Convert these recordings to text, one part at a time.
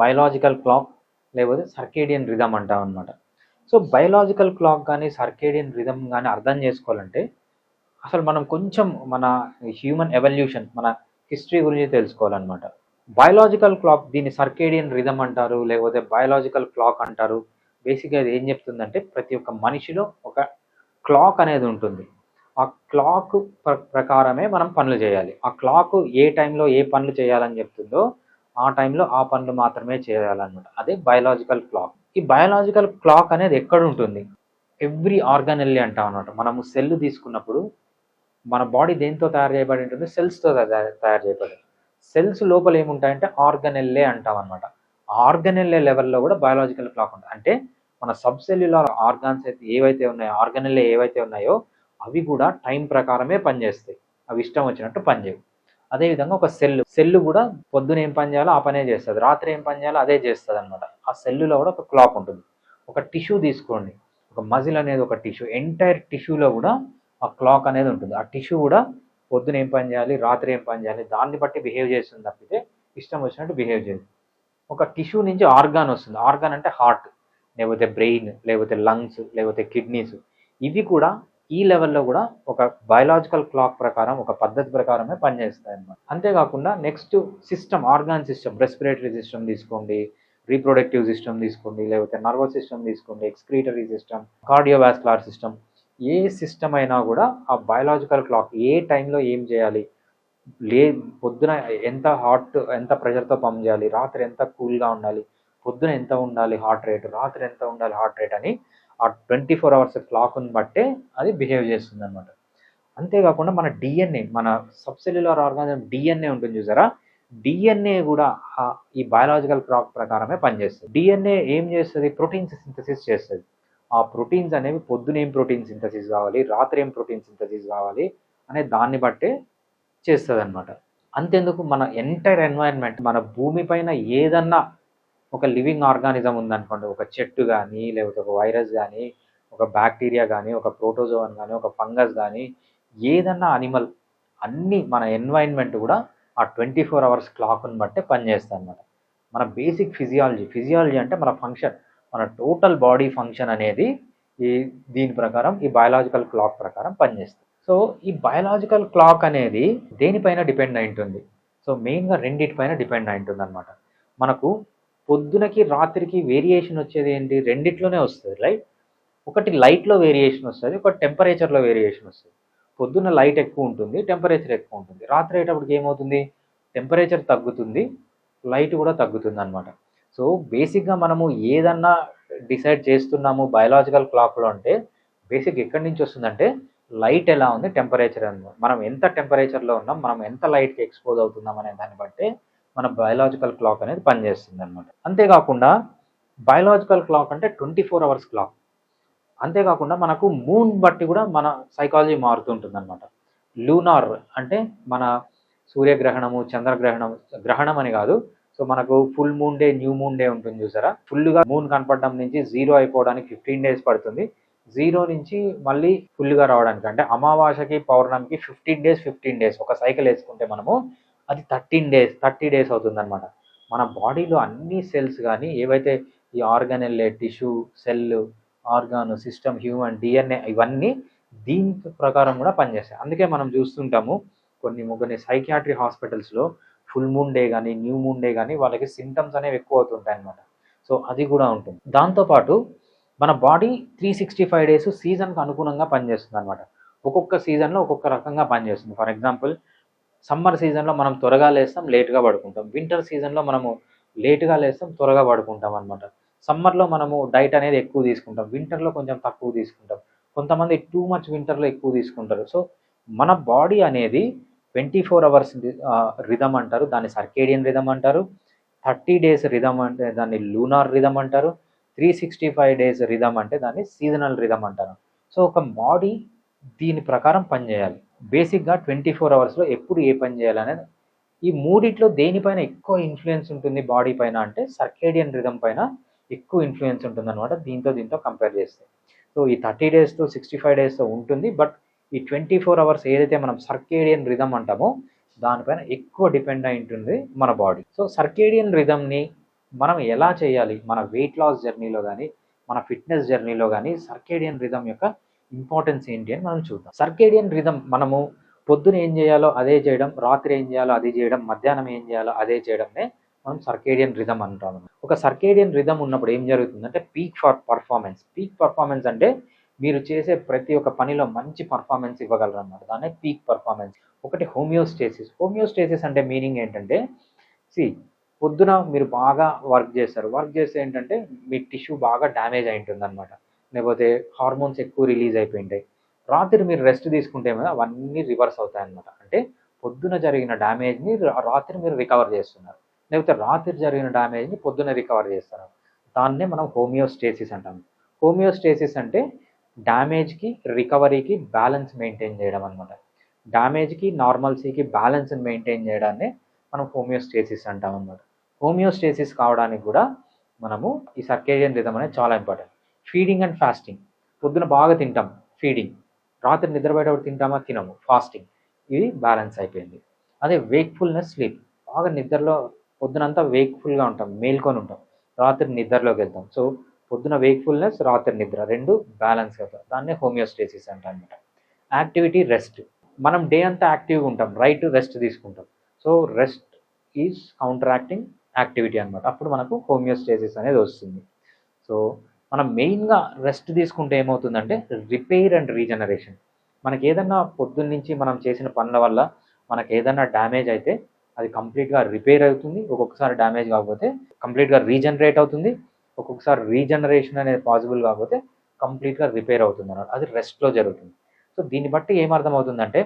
Biological clock లేకపోతే circadian rhythm అంటాం అనమాట సో బయలాజికల్ క్లాక్ కానీ సర్కేడియన్ రిధమ్ కానీ అర్థం చేసుకోవాలంటే అసలు మనం కొంచెం మన హ్యూమన్ ఎవల్యూషన్ మన హిస్టరీ గురించి తెలుసుకోవాలన్నమాట. బయలాజికల్ క్లాక్ దీన్ని సర్కేడియన్ రిధమ్ అంటారు లేకపోతే బయలాజికల్ క్లాక్ అంటారు. బేసిక్గా అది ఏం చెప్తుందంటే ప్రతి ఒక్క మనిషిలో ఒక క్లాక్ అనేది ఉంటుంది. ఆ క్లాక్ ప్ర- ప్రకారమే మనం పనులు చేయాలి. ఆ క్లాక్ ఏ టైంలో ఏ పనులు చేయాలని చెప్తుందో ఆ టైంలో ఆ పనులు మాత్రమే చేయాలన్నమాట. అదే బయలాజికల్ క్లాక్ ఈ బయలాజికల్ క్లాక్ అనేది ఎక్కడ ఉంటుంది? ఎవ్రీ ఆర్గానెల్లీ అంటాం అనమాట మనము సెల్ తీసుకున్నప్పుడు మన బాడీ దేంతో తయారు చేయబడి ఉంటుంది? సెల్స్తో తయారు చేయబడి. సెల్స్ లోపల ఏముంటాయంటే ఆర్గనెల్లే అంటాం అనమాట ఆర్గనెల్లే లెవెల్లో కూడా బయాలజికల్ క్లాక్ ఉంటుంది అంటే మన సబ్ సెల్యులర్ ఆర్గాన్స్ అయితే ఏవైతే ఉన్నాయో ఆర్గనెల్లే ఏవైతే ఉన్నాయో అవి కూడా టైం ప్రకారమే పనిచేస్తాయి. అవి ఇష్టం వచ్చినట్టు పనిచేయవు. అదేవిధంగా ఒక సెల్ సెల్ కూడా పొద్దున ఏం పని చేయాలో ఆ పనే చేస్తుంది. రాత్రి ఏం పని చేయాలో అదే చేస్తుంది అనమాట ఆ సెల్లులో కూడా ఒక క్లాక్ ఉంటుంది. ఒక టిష్యూ తీసుకోండి. ఒక మజిల్ అనేది ఒక టిష్యూ. ఎంటైర్ టిష్యూలో కూడా ఆ క్లాక్ అనేది ఉంటుంది. ఆ టిష్యూ కూడా పొద్దున ఏం పని చేయాలి రాత్రి ఏం పని చేయాలి దాన్ని బట్టి బిహేవ్ చేస్తుంది తప్పితే ఇష్టం వచ్చినట్టు బిహేవ్ చేయదు. ఒక టిష్యూ నుంచి ఆర్గాన్ వస్తుంది. ఆర్గాన్ అంటే హార్ట్ లేకపోతే బ్రెయిన్ లేకపోతే లంగ్స్ లేకపోతే కిడ్నీస్. ఇవి కూడా ఈ లెవెల్లో కూడా ఒక బయలాజికల్ క్లాక్ ప్రకారం ఒక పద్ధతి ప్రకారమే పనిచేస్తాయి అన్నమాట అంతేకాకుండా next system organ system respiratory system తీసుకోండి రీప్రొడక్టివ్ సిస్టమ్ తీసుకోండి లేకపోతే నర్వస్ సిస్టమ్ తీసుకోండి ఎక్స్క్రీటరీ సిస్టమ్ కార్డియోవాస్కులర్ సిస్టమ్ ఏ సిస్టమ్ అయినా కూడా ఆ బయలాజికల్ క్లాక్ ఏ టైంలో ఏం చేయాలి లే పొద్దున ఎంత హాట్ ఎంత ప్రెషర్తో పంప్ చేయాలి రాత్రి ఎంత కూల్గా ఉండాలి పొద్దున ఎంత ఉండాలి హార్ట్ రేట్ రాత్రి ఎంత ఉండాలి హార్ట్ రేట్ అని ఆ ట్వంటీ ఫోర్ అవర్స్ క్లాక్ని బట్టే అది బిహేవ్ చేస్తుంది అనమాట అంతేకాకుండా మన డిఎన్ఏ మన సబ్సెల్యులర్ ఆర్గానిజం డిఎన్ఏ ఉంటుంది చూసారా? డిఎన్ఏ కూడా ఈ బయాలజికల్ క్లాక్ ప్రకారమే పనిచేస్తుంది. డిఎన్ఏ ఏం చేస్తుంది? ప్రోటీన్స్ సింథసిస్ చేస్తుంది. ఆ ప్రోటీన్స్ అనేవి పొద్దున ఏం ప్రోటీన్ సింథసిస్ కావాలి రాత్రి ఏం ప్రోటీన్ సింథసిస్ కావాలి అనే దాన్ని బట్టే చేస్తుంది అనమాట అంతెందుకు? మన ఎంటైర్ ఎన్వైరన్మెంట్ మన భూమి పైన ఏదన్నా ఒక లివింగ్ ఆర్గానిజం ఉందనుకోండి ఒక చెట్టు కానీ లేకపోతే ఒక వైరస్ కానీ ఒక బ్యాక్టీరియా కానీ ఒక ప్రోటోజోన్ కానీ ఒక ఫంగస్ కానీ ఏదన్నా అనిమల్ అన్ని మన ఎన్వైర్న్మెంట్ కూడా ఆ ట్వంటీ ఫోర్ అవర్స్ క్లాక్ని బట్టే పనిచేస్తుంది అనమాట మన బేసిక్ ఫిజియాలజీ ఫిజియాలజీ అంటే మన ఫంక్షన్ మన టోటల్ బాడీ ఫంక్షన్ అనేది ఈ దీని ప్రకారం ఈ బయాలజికల్ క్లాక్ ప్రకారం పనిచేస్తుంది. సో ఈ బయాలజికల్ క్లాక్ అనేది దేనిపైన డిపెండ్ అయి ఉంటుంది? సో మెయిన్గా రెండిటిపైన డిపెండ్ అయి ఉంటుంది అనమాట మనకు పొద్దునకి రాత్రికి వేరియేషన్ వచ్చేది ఏంటి? రెండిట్లోనే వస్తుంది లైట్ ఒకటి లైట్లో వేరియేషన్ వస్తుంది ఒకటి టెంపరేచర్లో వేరియేషన్ వస్తుంది. పొద్దున్న లైట్ ఎక్కువ ఉంటుంది టెంపరేచర్ ఎక్కువ ఉంటుంది. రాత్రి అయ్యేటప్పటికి ఏమవుతుంది? టెంపరేచర్ తగ్గుతుంది లైట్ కూడా తగ్గుతుంది అనమాట సో బేసిక్గా మనము ఏదన్నా డిసైడ్ చేస్తున్నాము బయలాజికల్ క్లాక్లో అంటే బేసిక్ ఎక్కడి నుంచి వస్తుందంటే లైట్ ఎలా ఉంది? టెంపరేచర్ ఉంది మనం ఎంత టెంపరేచర్లో ఉన్నాం? మనం ఎంత లైట్కి ఎక్స్పోజ్ అవుతున్నాం అనే దాన్ని బట్టి మన బయలాజికల్ క్లాక్ అనేది పనిచేస్తుంది అనమాట అంతేకాకుండా బయలాజికల్ క్లాక్ అంటే ట్వంటీ ఫోర్ అవర్స్ క్లాక్ అంతేకాకుండా మనకు మూన్ బట్టి కూడా మన సైకాలజీ మారుతుంటుంది అనమాట లూనార్ అంటే మన సూర్యగ్రహణము చంద్రగ్రహణం గ్రహణం అని కాదు. సో మనకు full moon day new moon day ఉంటుంది చూసారా? ఫుల్గా మూన్ కనపడడం నుంచి జీరో అయిపోవడానికి ఫిఫ్టీన్ డేస్ పడుతుంది. జీరో నుంచి మళ్ళీ ఫుల్గా రావడానికి అంటే అమావాస్యకి పౌర్ణమికి ఫిఫ్టీన్ డేస్ ఫిఫ్టీన్ డేస్ ఒక సైకిల్ వేసుకుంటే మనము అది థర్టీన్ డేస్ థర్టీ డేస్ అవుతుంది అనమాట మన బాడీలో అన్ని సెల్స్ కానీ ఏవైతే ఈ organelle tissue cell organ system human DNA ఇవన్నీ దీని ప్రకారం కూడా పనిచేస్తాయి. అందుకే మనం చూస్తుంటాము కొన్ని కొన్ని సైకియాట్రీ హాస్పిటల్స్లో ఫుల్ మూన్ డే కానీ న్యూ మూన్ డే కానీ వాళ్ళకి సిమ్టమ్స్ అనేవి ఎక్కువ అవుతుంటాయి అనమాట సో అది కూడా ఉంటుంది. దాంతోపాటు మన body three sixty five days సీజన్కి అనుగుణంగా పనిచేస్తుంది అనమాట ఒక్కొక్క సీజన్లో ఒక్కొక్క రకంగా పనిచేస్తుంది. ఫర్ ఎగ్జాంపుల్ సమ్మర్ సీజన్లో మనం త్వరగా లేస్తాం లేట్గా పడుకుంటాం. వింటర్ సీజన్లో మనము లేట్గా లేస్తాం త్వరగా పడుకుంటాం అనమాట సమ్మర్లో మనము డైట్ అనేది ఎక్కువ తీసుకుంటాం. వింటర్లో కొంచెం తక్కువ తీసుకుంటాం. కొంతమంది టూ మచ్ వింటర్లో ఎక్కువ తీసుకుంటారు. సో మన బాడీ అనేది ట్వంటీ ఫోర్ అవర్స్ రిధమ్ అంటారు. దాన్ని సర్కేడియన్ రిధమ్ అంటారు. థర్టీ డేస్ రిధమ్ అంటే దాన్ని లూనార్ రిధమ్ అంటారు. Three sixty five days rhythm అంటే దాన్ని సీజనల్ రిధమ్ అంటారు. సో ఒక బాడీ దీని ప్రకారం పనిచేయాలి. బేసిక్గా ట్వంటీ ఫోర్ అవర్స్లో ఎప్పుడు ఏ పని చేయాలనేది. ఈ మూడిట్లో దేనిపైన ఎక్కువ ఇన్ఫ్లుయెన్స్ ఉంటుంది బాడీ పైన అంటే సర్కేడియన్ రిధం పైన ఎక్కువ ఇన్ఫ్లుయెన్స్ ఉంటుంది అనమాట దీంతో దీంతో కంపేర్ చేస్తే. సో ఈ థర్టీ డేస్తో సిక్స్టీ ఫైవ్ డేస్తో ఉంటుంది. బట్ ఈ ట్వంటీ ఫోర్ అవర్స్ ఏదైతే మనం సర్కేడియన్ రిధం అంటామో దానిపైన ఎక్కువ డిపెండ్ అయి ఉంటుంది మన బాడీ సో సర్కేడియన్ రిధంని మనం ఎలా చేయాలి? మన వెయిట్ లాస్ జర్నీలో కానీ మన ఫిట్నెస్ జర్నీలో కానీ సర్కేడియన్ రిధం యొక్క ఇంపార్టెన్స్ ఏంటి అని మనం చూద్దాం. సర్కేడియన్ రిధమ్ మనము పొద్దున ఏం చేయాలో అదే చేయడం రాత్రి ఏం చేయాలో అది చేయడం మధ్యాహ్నం ఏం చేయాలో అదే చేయడమే మనం సర్కేడియన్ రిధమ్ అంటాం ఒక సర్కేడియన్ రిధమ్ ఉన్నప్పుడు ఏం జరుగుతుందంటే peak for performance peak performance అంటే మీరు చేసే ప్రతి ఒక్క పనిలో మంచి పర్ఫార్మెన్స్ ఇవ్వగలరు అన్నమాట. దాన్ని పీక్ పర్ఫార్మెన్స్ ఒకటి హోమియోస్టేసిస్ హోమియోస్టేసిస్ అంటే మీనింగ్ ఏంటంటే సి పొద్దున మీరు బాగా వర్క్ చేస్తారు. వర్క్ చేస్తే ఏంటంటే మీ టిష్యూ బాగా డ్యామేజ్ అయి ఉంటుంది అనమాట లేకపోతే హార్మోన్స్ ఎక్కువ రిలీజ్ అయిపోయింటాయి. రాత్రి మీరు రెస్ట్ తీసుకుంటే మీద అవన్నీ రివర్స్ అవుతాయి అనమాట అంటే పొద్దున జరిగిన డ్యామేజ్ని రాత్రి మీరు రికవర్ చేస్తున్నారు. లేకపోతే రాత్రి జరిగిన డ్యామేజ్ని పొద్దున రికవర్ చేస్తున్నారు. దాన్నే మనం హోమియోస్టేసిస్ అంటాం. హోమియోస్టేసిస్ అంటే డ్యామేజ్కి రికవరీకి బ్యాలెన్స్ మెయింటైన్ చేయడం అనమాట డ్యామేజ్కి నార్మల్సీకి బ్యాలెన్స్ని మెయింటైన్ చేయడాన్ని మనం హోమియోస్టేసిస్ అంటాం అనమాట హోమియోస్టేసిస్ కావడానికి కూడా మనము ఈ సర్కేరియన్ రిధమ్ అనేది చాలా ఇంపార్టెంట్. ఫీడింగ్ అండ్ ఫాస్టింగ్ పొద్దున బాగా తింటాం. ఫీడింగ్ రాత్రి నిద్రపోయేటప్పుడు తింటామా? తినము. ఫాస్టింగ్ ఇది బ్యాలెన్స్ అయిపోయింది. అదే వేక్ఫుల్నెస్ స్లీప్ బాగా నిద్రలో పొద్దునంతా వేక్ఫుల్గా ఉంటాం. మేల్కొని ఉంటాం. రాత్రి నిద్రలోకి వెళ్తాం. సో పొద్దున వేక్ఫుల్నెస్ రాత్రి నిద్ర రెండు బ్యాలెన్స్ అవుతాయి దాన్నే హోమియోస్టేసిస్ అంటాం అనమాట యాక్టివిటీ రెస్ట్ మనం డే అంతా యాక్టివ్గా ఉంటాం. రైట్ రెస్ట్ తీసుకుంటాం. So rest is counteracting activity అనమాట అప్పుడు మనకు హోమియోస్టేసిస్ అనేది వస్తుంది. సో మనం మెయిన్గా రెస్ట్ తీసుకుంటే ఏమవుతుందంటే రిపేర్ అండ్ రీజనరేషన్. మనకి ఏదన్నా పొద్దున్నుంచి మనం చేసిన పనుల వల్ల మనకి ఏదన్నా డ్యామేజ్ అయితే అది కంప్లీట్గా రిపేర్ అవుతుంది. ఒక్కొక్కసారి డ్యామేజ్ కాకపోతే కంప్లీట్గా రీజనరేట్ అవుతుంది. ఒక్కొక్కసారి రీజనరేషన్ అనేది పాసిబుల్ కాకపోతే కంప్లీట్గా రిపేర్ అవుతుంది అన్నమాట. అది రెస్ట్లో జరుగుతుంది. సో దీన్ని బట్టి ఏమర్థం అవుతుందంటే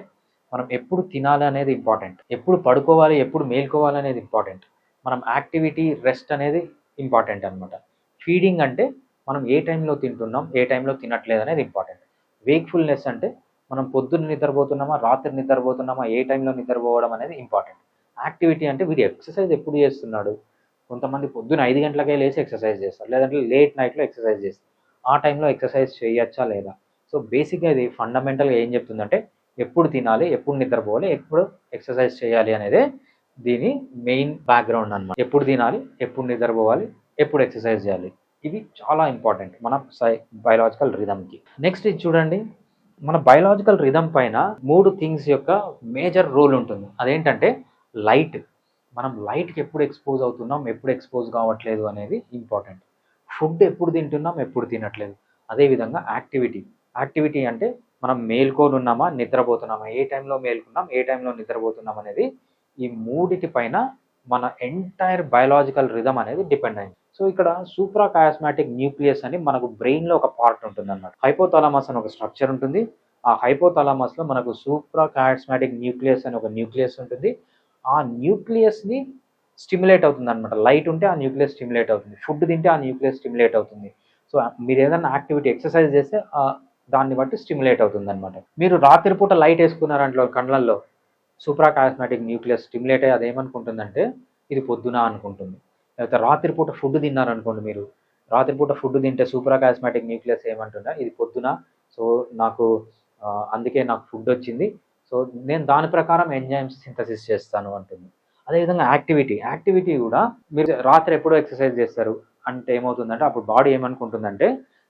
మనం ఎప్పుడు తినాలి అనేది ఇంపార్టెంట్. ఎప్పుడు పడుకోవాలి ఎప్పుడు మేల్కోవాలి అనేది ఇంపార్టెంట్. మనం యాక్టివిటీ రెస్ట్ అనేది ఇంపార్టెంట్ అనమాట ఫీడింగ్ అంటే మనం ఏ టైంలో తింటున్నాం ఏ టైంలో తినట్లేదు అనేది ఇంపార్టెంట్. వేక్ఫుల్నెస్ అంటే మనం పొద్దున్న నిద్రపోతున్నామా రాత్రి నిద్రపోతున్నామా ఏ టైంలో నిద్రపోవడం అనేది ఇంపార్టెంట్. యాక్టివిటీ అంటే వీడు ఎక్సర్సైజ్ ఎప్పుడు చేస్తున్నాడు? కొంతమంది పొద్దున్న ఐదు గంటలకే లేచి ఎక్సర్సైజ్ చేస్తారు లేదంటే లేట్ నైట్లో ఎక్సర్సైజ్ చేస్తారు. ఆ టైంలో ఎక్సర్సైజ్ చేయొచ్చా లేదా? సో బేసిక్గా ఇది ఫండమెంటల్గా ఏం చెప్తుందంటే ఎప్పుడు తినాలి ఎప్పుడు నిద్రపోవాలి ఎప్పుడు ఎక్సర్సైజ్ చేయాలి అనేది దీని మెయిన్ బ్యాక్గ్రౌండ్ అనమాట ఎప్పుడు తినాలి ఎప్పుడు నిద్రపోవాలి ఎప్పుడు ఎక్సర్సైజ్ చేయాలి. ఇవి చాలా ఇంపార్టెంట్ మన సై బయలాజికల్ రిధమ్కి నెక్స్ట్ ఇది చూడండి. మన బయలాజికల్ రిధమ్ పైన మూడు థింగ్స్ యొక్క మేజర్ రోల్ ఉంటుంది. అదేంటంటే లైట్ మనం లైట్కి ఎప్పుడు ఎక్స్పోజ్ అవుతున్నాం ఎప్పుడు ఎక్స్పోజ్ కావట్లేదు అనేది ఇంపార్టెంట్ ఫుడ్ ఎప్పుడు తింటున్నాం ఎప్పుడు తినట్లేదు. అదేవిధంగా యాక్టివిటీ యాక్టివిటీ అంటే మనం మేల్కొని ఉన్నామా నిద్రపోతున్నామా ఏ టైంలో మేల్కున్నాం ఏ టైంలో నిద్రపోతున్నాం అనేది ఈ మూడిటి పైన మన ఎంటైర్ బయలాజికల్ రిధమ్ అనేది డిపెండ్ అయింది. సో ఇక్కడ సూప్రా కయాస్మాటిక్ న్యూక్లియస్ అని మనకు బ్రెయిన్లో ఒక పార్ట్ ఉంటుంది అన్నమాట హైపోథాలమస్ అని ఒక స్ట్రక్చర్ ఉంటుంది. ఆ హైపోథాలమస్లో మనకు సూప్రా కయాస్మాటిక్ న్యూక్లియస్ అని ఒక న్యూక్లియస్ ఉంటుంది. ఆ న్యూక్లియస్ని స్టిమ్యులేట్ అవుతుంది అనమాట లైట్ ఉంటే ఆ న్యూక్లియస్ స్టిమ్యులేట్ అవుతుంది. ఫుడ్ తింటే ఆ న్యూక్లియస్ స్టిమ్యులేట్ అవుతుంది. సో మీరు ఏదైనా యాక్టివిటీ ఎక్సర్సైజ్ చేస్తే దాన్ని బట్టి స్టిమ్యులేట్ అవుతుంది అనమాట మీరు రాత్రిపూట లైట్ వేసుకున్నారంట్లో కండ్లల్లో సూప్రా కాస్మాటిక్ న్యూక్లియస్ స్టిమ్యులేట్ అయ్యి అదేమనుకుంటుందంటే ఇది పొద్దున అనుకుంటుంది. లేకపోతే రాత్రిపూట ఫుడ్ తిన్నారనుకోండి మీరు. రాత్రిపూట ఫుడ్ తింటే సూపర్ కాస్మాటిక్ న్యూక్లియస్ ఏమంటుందా? ఇది పొద్దున. సో నాకు అందుకే నాకు ఫుడ్ వచ్చింది. సో నేను దాని ప్రకారం ఎంజైమ్స్ సింథసిస్ చేస్తాను అంటుంది. అదేవిధంగా యాక్టివిటీ. యాక్టివిటీ కూడా మీరు రాత్రి ఎప్పుడో ఎక్సర్సైజ్ చేస్తారు. అంటే ఏమవుతుందంటే అప్పుడు బాడీ ఏమనుకుంటుందంటే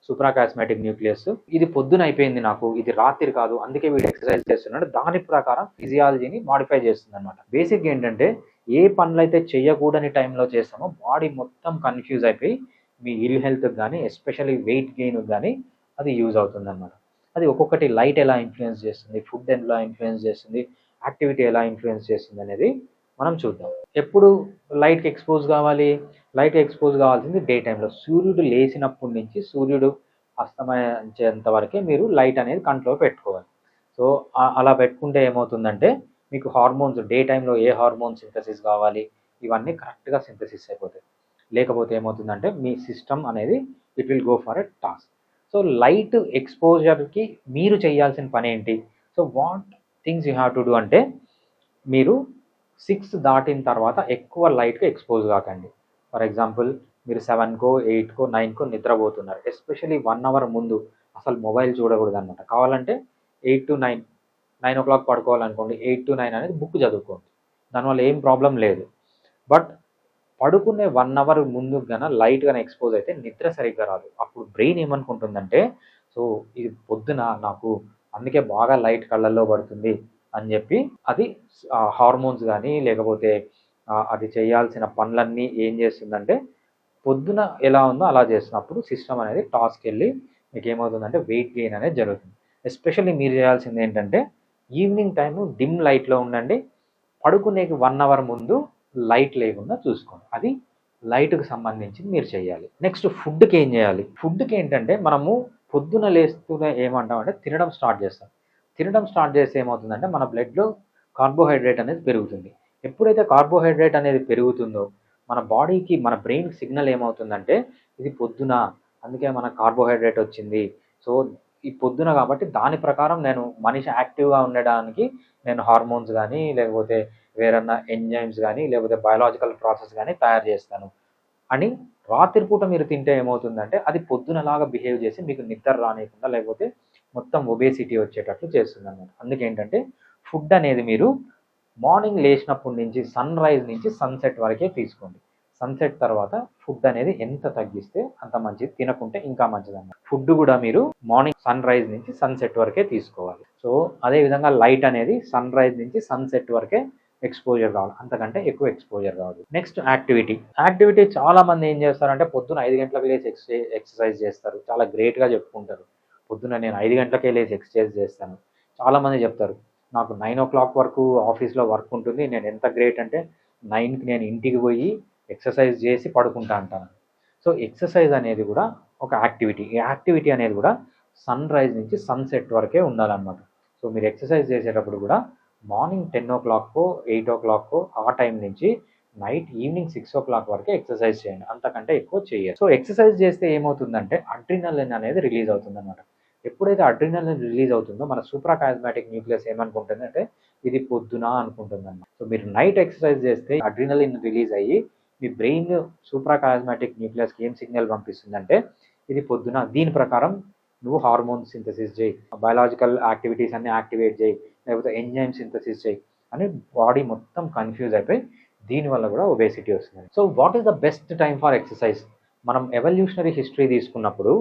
సూప్రాకాస్మాటిక్ న్యూక్లియస్. ఇది పొద్దున అయిపోయింది నాకు. ఇది రాత్రి కాదు. అందుకే వీడు ఎక్సర్సైజ్ చేస్తున్నాడు. దాని ప్రకారం ఫిజియాలజీని మాడిఫై చేస్తుంది అనమాట బేసిక్ ఏంటంటే ఏ పనులు అయితే చేయకూడని టైంలో చేస్తామో బాడీ మొత్తం కన్ఫ్యూజ్ అయిపోయి మీ ఇల్ హెల్త్ కానీ ఎస్పెషల్లీ వెయిట్ గెయిన్ కానీ అది యూజ్ అవుతుంది అనమాట అది ఒక్కొక్కటి లైట్ ఎలా ఇన్ఫ్లుయెన్స్ చేస్తుంది ఫుడ్ ఎలా ఇన్ఫ్లుయెన్స్ చేస్తుంది యాక్టివిటీ ఎలా ఇన్ఫ్లుయెన్స్ చేస్తుంది అనేది మనం చూద్దాం. ఎప్పుడు లైట్కి ఎక్స్పోజ్ కావాలి? లైట్ ఎక్స్పోజ్ కావాల్సింది డే టైంలో. సూర్యుడు లేచినప్పటి నుంచి సూర్యుడు అస్తమయించేంత వరకే మీరు లైట్ అనేది కంట్లో పెట్టుకోవాలి. సో అలా పెట్టుకుంటే ఏమవుతుందంటే మీకు హార్మోన్స్ డే టైంలో ఏ హార్మోన్ సింథసిస్ కావాలి ఇవన్నీ కరెక్ట్గా సింథసిస్ అయిపోతాయి. లేకపోతే ఏమవుతుందంటే మీ సిస్టమ్ అనేది it will go for a task. So light ఎక్స్పోజర్కి మీరు చేయాల్సిన పని ఏంటి? So what things you have to do అంటే మీరు సిక్స్ దాటిన తర్వాత ఎక్కువ లైట్కి ఎక్స్పోజ్ కాకండి. ఫర్ ఎగ్జాంపుల్ మీరు సెవెన్కో ఎయిట్కో నైన్కో నిద్రపోతున్నారు. ఎస్పెషల్లీ వన్ అవర్ ముందు అసలు మొబైల్ చూడకూడదు అనమాట కావాలంటే eight to nine nine o'clock పడుకోవాలనుకోండి eight to nine అనేది బుక్ చదువుకోండి. దానివల్ల ఏం ప్రాబ్లం లేదు. బట్ పడుకునే వన్ అవర్ ముందు గన లైట్గా ఎక్స్పోజ్ అయితే నిద్ర సరిగ్గా రాదు. అప్పుడు బ్రెయిన్ ఏమనుకుంటుందంటే సో ఇది పొద్దున నాకు అందుకే బాగా లైట్ కళ్ళల్లో పడుతుంది అని చెప్పి అది హార్మోన్స్ కానీ లేకపోతే అది చేయాల్సిన పనులన్నీ ఏం చేస్తుందంటే పొద్దున ఎలా ఉందో అలా చేస్తున్నప్పుడు సిస్టమ్ అనేది టాస్క్ వెళ్ళి మీకు ఏమవుతుందంటే వెయిట్ గెయిన్ అనేది జరుగుతుంది. ఎస్పెషల్లీ మీరు చేయాల్సింది ఏంటంటే ఈవినింగ్ టైము డిమ్ లైట్లో ఉండండి. పడుకునేకి వన్ అవర్ ముందు లైట్ లేకుండా చూసుకోండి. అది లైట్కి సంబంధించి మీరు చేయాలి. నెక్స్ట్ ఫుడ్కి ఏం చేయాలి? ఫుడ్కి ఏంటంటే మనము పొద్దున లేస్తూనే ఏమంటామంటే తినడం స్టార్ట్ చేస్తాం. తినడం స్టార్ట్ చేస్తే ఏమవుతుందంటే మన బ్లడ్లో కార్బోహైడ్రేట్ అనేది పెరుగుతుంది. ఎప్పుడైతే కార్బోహైడ్రేట్ అనేది పెరుగుతుందో మన బాడీకి మన బ్రెయిన్ సిగ్నల్ ఏమవుతుందంటే ఇది పొద్దున అందుకే మన కార్బోహైడ్రేట్ వచ్చింది. సో ఈ పొద్దున కాబట్టి దాని ప్రకారం నేను మనిషి యాక్టివ్గా ఉండడానికి నేను హార్మోన్స్ కానీ లేకపోతే వేరన్నా ఎంజైమ్స్ కానీ లేకపోతే బయాలజికల్ ప్రాసెస్ కానీ తయారు చేస్తాను. అని రాత్రిపూట మీరు తింటే ఏమవుతుందంటే అది పొద్దునలాగా బిహేవ్ చేసి మీకు నిద్ర రానియకుండా లేకపోతే మొత్తం ఒబేసిటీ వచ్చేటట్లు చేస్తుంది అనమాట అందుకేంటంటే ఫుడ్ అనేది మీరు మార్నింగ్ లేచినప్పటి నుంచి సన్ రైజ్ నుంచి సన్సెట్ వరకే తీసుకోండి. సన్సెట్ తర్వాత ఫుడ్ అనేది ఎంత తగ్గిస్తే అంత మంచిది. తినకుంటే ఇంకా మంచిది అన్నమాట ఫుడ్ కూడా మీరు మార్నింగ్ సన్ రైజ్ నుంచి సన్సెట్ వరకే తీసుకోవాలి. సో అదే విధంగా లైట్ అనేది సన్ రైజ్ నుంచి సన్సెట్ వరకే ఎక్స్పోజర్ కావాలి. అంతకంటే ఎక్కువ ఎక్స్పోజర్ కావాలి నెక్స్ట్ యాక్టివిటీ యాక్టివిటీ చాలా మంది ఏం చేస్తారంటే పొద్దున ఐదు గంటలకు లేచి ఎక్సర్సైజ్ ఎక్సర్సైజ్ చేస్తారు. చాలా గ్రేట్గా చెప్పుకుంటారు. పొద్దున నేను ఐదు గంటలకే లేచి ఎక్సర్సైజ్ చేస్తాను. చాలా మంది చెప్తారు నాకు నైన్ ఓ క్లాక్ వరకు ఆఫీస్లో వర్క్ ఉంటుంది. నేను ఎంత గ్రేట్ అంటే నైన్కి నేను ఇంటికి పోయి ఎక్సర్సైజ్ చేసి పడుకుంటా అంటాను. సో ఎక్సర్సైజ్ అనేది కూడా ఒక యాక్టివిటీ. ఈ యాక్టివిటీ అనేది కూడా సన్ రైజ్ నుంచి సన్సెట్ వరకే ఉండాలన్నమాట. సో మీరు ఎక్సర్సైజ్ చేసేటప్పుడు కూడా morning ten o'clock eight o'clock ఆ టైం నుంచి night evening six o'clock వరకే ఎక్సర్సైజ్ చేయండి. అంతకంటే ఎక్కువ చేయాలి సో ఎక్సర్సైజ్ చేస్తే ఏమవుతుందంటే అడ్రినలిన్ అనేది రిలీజ్ అవుతుంది అనమాట ఎప్పుడైతే అడ్రినలిన్ రిలీజ్ అవుతుందో మన సూప్రాకాస్మాటిక్ న్యూక్లియస్ ఏమనుకుంటుందంటే ఇది పొద్దున అనుకుంటుంది అనమాట సో మీరు నైట్ ఎక్సర్సైజ్ చేస్తే అడ్రినలిన్ రిలీజ్ అయ్యి మీ బ్రెయిన్ సూప్రాకాస్మాటిక్ న్యూక్లియస్కి ఏం సిగ్నల్ పంపిస్తుందంటే ఇది పొద్దున దీని ప్రకారం నువ్వు హార్మోన్ సింథసిస్ చేయి బయాలజికల్ యాక్టివిటీస్ అన్ని యాక్టివేట్ చేయి లేకపోతే ఎంజైమ్ సింథసిస్ చేయి అని బాడీ మొత్తం కన్ఫ్యూజ్ అయిపోయి దీనివల్ల కూడా ఒబేసిటీ వస్తుంది. So what is the best time for exercise మనం ఎవల్యూషనరీ హిస్టరీ తీసుకున్నప్పుడు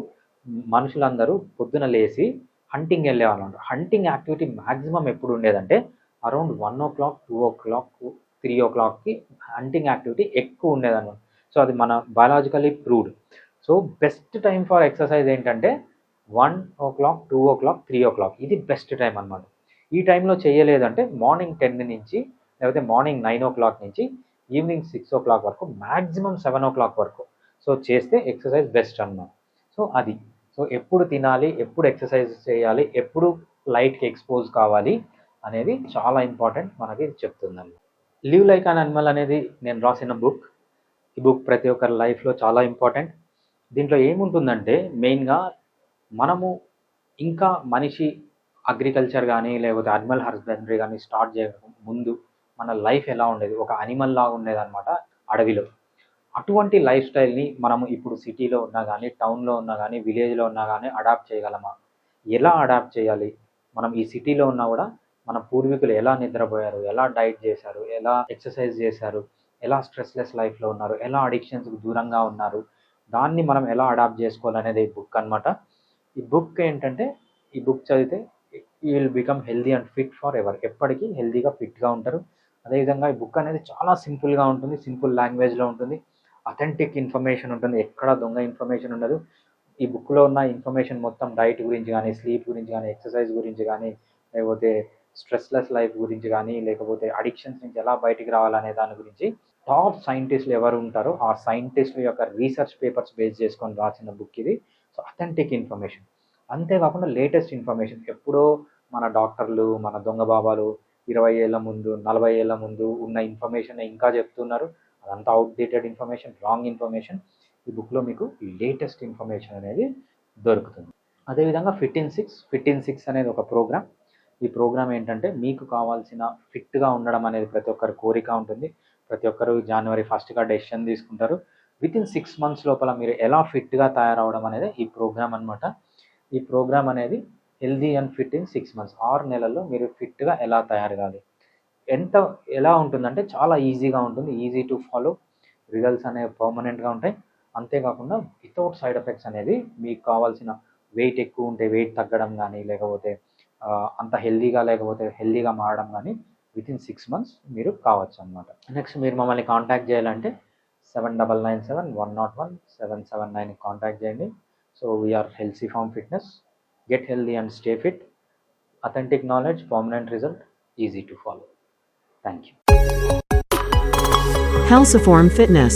మనుషులందరూ పొద్దున లేచి హంటింగ్ వెళ్ళేవాళ్ళు హంటింగ్ యాక్టివిటీ మ్యాక్సిమం ఎప్పుడు ఉండేదంటే around one o'clock two o'clock three ఓ క్లాక్కి హంటింగ్ యాక్టివిటీ ఎక్కువ ఉండేదన్నమాట. సో అది మన biologically proved so best time for exercise ఏంటంటే one o'clock two o'clock three o'clock ఇది బెస్ట్ టైం అన్నమాట. ఈ టైంలో చేయలేదంటే మార్నింగ్ టెన్ నుంచి లేకపోతే మార్నింగ్ నైన్ ఓ క్లాక్ నుంచి ఈవినింగ్ సిక్స్ ఓ క్లాక్ వరకు మ్యాక్సిమం సెవెన్ ఓ క్లాక్ వరకు. సో చేస్తే ఎక్సర్సైజ్ బెస్ట్ అన్నమాట. సో అది. సో ఎప్పుడు తినాలి ఎప్పుడు ఎక్సర్సైజ్ చేయాలి ఎప్పుడు లైట్కి ఎక్స్పోజ్ కావాలి అనేది చాలా ఇంపార్టెంట్ మనకి చెప్తుందండి లివ్ లైక్ అన్ అనిమల్ అనేది నేను రాసిన బుక్ ఈ బుక్ ప్రతి ఒక్కరి లైఫ్లో చాలా ఇంపార్టెంట్ దీంట్లో ఏముంటుందంటే మెయిన్గా మనము ఇంకా మనిషి అగ్రికల్చర్ కానీ లేకపోతే అనిమల్ హస్బెండరీ కానీ స్టార్ట్ చేయక ముందు మన లైఫ్ ఎలా ఉండేది? ఒక అనిమల్ లాగా ఉండేదన్నమాట అడవిలో. అటువంటి లైఫ్ స్టైల్ని మనము ఇప్పుడు సిటీలో ఉన్నా కానీ టౌన్లో ఉన్నా కానీ విలేజ్లో ఉన్నా కానీ అడాప్ట్ చేయగలమా? ఎలా అడాప్ట్ చేయాలి? మనం ఈ సిటీలో ఉన్నా కూడా మన పూర్వీకులు ఎలా నిద్రపోయారు ఎలా డైట్ చేశారు ఎలా ఎక్సర్సైజ్ చేశారు ఎలా స్ట్రెస్లెస్ లైఫ్లో ఉన్నారు ఎలా అడిక్షన్స్కి దూరంగా ఉన్నారు దాన్ని మనం ఎలా అడాప్ట్ చేసుకోవాలనేది ఈ బుక్ అనమాట ఈ బుక్ ఏంటంటే ఈ బుక్ చదివితే you will become healthy and fit forever. ఎప్పటికీ హెల్దీగా ఫిట్గా ఉంటారు. అదేవిధంగా ఈ బుక్ అనేది చాలా సింపుల్గా ఉంటుంది సింపుల్ లాంగ్వేజ్లో ఉంటుంది అథెంటిక్ ఇన్ఫర్మేషన్ ఉంటుంది ఎక్కడ దొంగ ఇన్ఫర్మేషన్ ఉండదు. ఈ బుక్లో ఉన్న ఇన్ఫర్మేషన్ మొత్తం డైట్ గురించి కానీ స్లీప్ గురించి కానీ ఎక్సర్సైజ్ గురించి కానీ లేకపోతే స్ట్రెస్లెస్ లైఫ్ గురించి కానీ లేకపోతే అడిక్షన్స్ నుంచి ఎలా బయటికి రావాలనే దాని గురించి టాప్ సైంటిస్టులు ఎవరు ఉంటారో ఆ సైంటిస్టుల యొక్క రీసెర్చ్ పేపర్స్ బేస్ చేసుకొని రాసిన బుక్ ఇది. సో అథెంటిక్ ఇన్ఫర్మేషన్ అంతేకాకుండా లేటెస్ట్ ఇన్ఫర్మేషన్ ఎప్పుడో మన డాక్టర్లు మన దొంగ బాబాలు ఇరవై ఏళ్ళ ముందు నలభై ఏళ్ళ ముందు ఉన్న ఇన్ఫర్మేషన్ ఇంకా చెప్తున్నారు. అదంతా అవుట్డేటెడ్ ఇన్ఫర్మేషన్ రాంగ్ ఇన్ఫర్మేషన్ ఈ బుక్లో మీకు లేటెస్ట్ ఇన్ఫర్మేషన్ అనేది దొరుకుతుంది. అదేవిధంగా ఫిఫ్టీన్ సిక్స్ ఫిఫ్టీన్ సిక్స్ అనేది ఒక ప్రోగ్రామ్ ఈ ప్రోగ్రామ్ ఏంటంటే మీకు కావాల్సిన ఫిట్గా ఉండడం అనేది ప్రతి ఒక్కరి కోరిక ఉంటుంది. ప్రతి ఒక్కరు జనవరి ఫస్ట్గా డెసిషన్ తీసుకుంటారు. విత్ ఇన్ సిక్స్ మంత్స్ లోపల మీరు ఎలా ఫిట్గా తయారవడం అనేది ఈ ప్రోగ్రామ్ అనమాట ఈ ప్రోగ్రామ్ అనేది healthy and fit in six months ఆరు నెలల్లో మీరు ఫిట్గా ఎలా తయారు కావాలి ఎంత ఎలా ఉంటుందంటే చాలా ఈజీగా ఉంటుంది. ఈజీ టు ఫాలో రిజల్ట్స్ అనేవి పర్మనెంట్గా ఉంటాయి. అంతేకాకుండా వితౌట్ సైడ్ ఎఫెక్ట్స్ అనేది మీకు కావాల్సిన వెయిట్ ఎక్కువ ఉంటే వెయిట్ తగ్గడం కానీ లేకపోతే అంత హెల్దీగా లేకపోతే హెల్దీగా మారడం కానీ విత్ ఇన్ సిక్స్ మంత్స్ మీరు కావచ్చు అనమాట నెక్స్ట్ మీరు మమ్మల్ని కాంటాక్ట్ చేయాలంటే seven double nine seven one nought one seven seven nine contact చేయండి. So we are Helsiform fitness get healthy and stay fit authentic knowledge permanent result easy to follow thank you Helsiform Fitness.